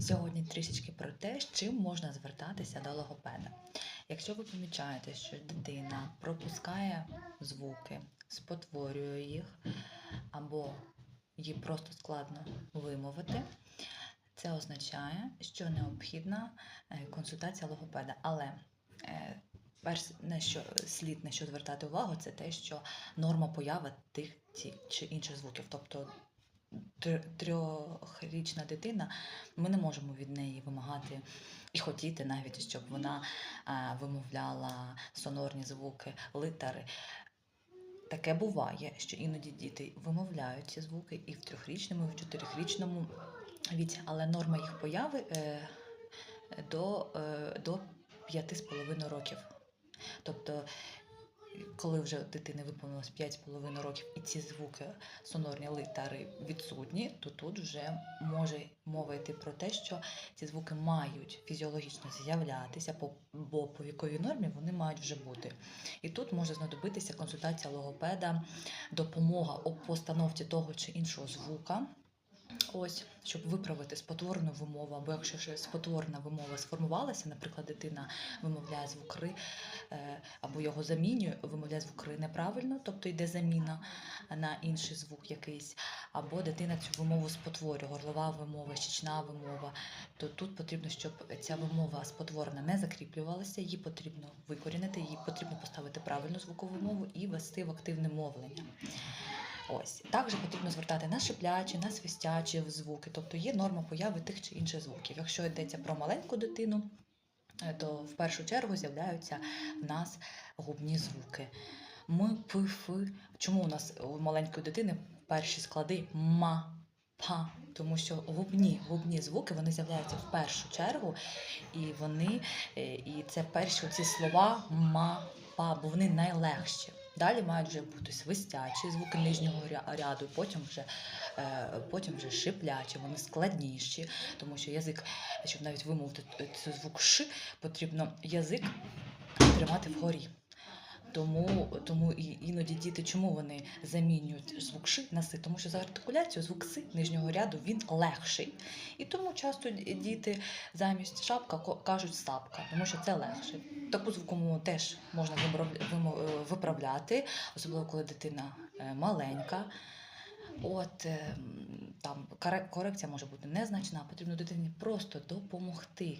Сьогодні трішечки про те, з чим можна звертатися до логопеда. Якщо ви помічаєте, що дитина пропускає звуки, спотворює їх, або їй просто складно вимовити, це означає, що необхідна е, консультація логопеда. Але е, перш на що слід на що звертати увагу, це те, що норма появи тих чи інших звуків. Тобто трьохрічна дитина, ми не можемо від неї вимагати і хотіти навіть, щоб вона вимовляла сонорні звуки, литери. Таке буває, що іноді діти вимовляють ці звуки і в трьохрічному, і в чотирьохрічному віці, але норма їх появи е, е, до п'яти з половиною років. Тобто, коли вже дитини виповнилось 5,5 років і ці звуки сонорні литери відсутні, то тут вже може мова йти про те, що ці звуки мають фізіологічно з'являтися, бо по віковій нормі вони мають вже бути. І тут може знадобитися консультація логопеда, допомога у постановці того чи іншого звука. Ось, щоб виправити спотворену вимову, або якщо ще спотворена вимова сформувалася, наприклад, дитина вимовляє звук «ри», е, або його замінює, вимовляє звук «ри» неправильно, тобто йде заміна на інший звук якийсь, або дитина цю вимову спотворює, горлова вимова, щічна вимова, то тут потрібно, щоб ця вимова спотворена не закріплювалася, її потрібно викорінити, її потрібно поставити правильну звукову мову і ввести в активне мовлення. Ось також потрібно звертати на шиплячі, на свистячі звуки, тобто є норма появи тих чи інших звуків. Якщо йдеться про маленьку дитину, е, то в першу чергу з'являються в нас губні звуки. М, п, ф. Чому у нас у маленької дитини перші склади ма, па? Тому що губні, губні звуки вони з'являються в першу чергу, і вони, е, і це перші ці слова ма, па, бо вони найлегші. Далі мають вже бути свистячі звуки нижнього ряду, потім вже, е, потім вже шиплячі, вони складніші, тому що язик, щоб навіть вимовити цю звук ш, потрібно язик тримати вгорі. Тому, тому і іноді діти, чому вони замінюють звук ши на си? Тому що за артикуляцію звук си нижнього ряду він легший. І тому часто діти замість шапка кажуть сапка, тому що це легше. Таку звукову теж можна е, виправляти, особливо коли дитина е, маленька. От е, там коре- корекція може бути незначна, потрібно дитині просто допомогти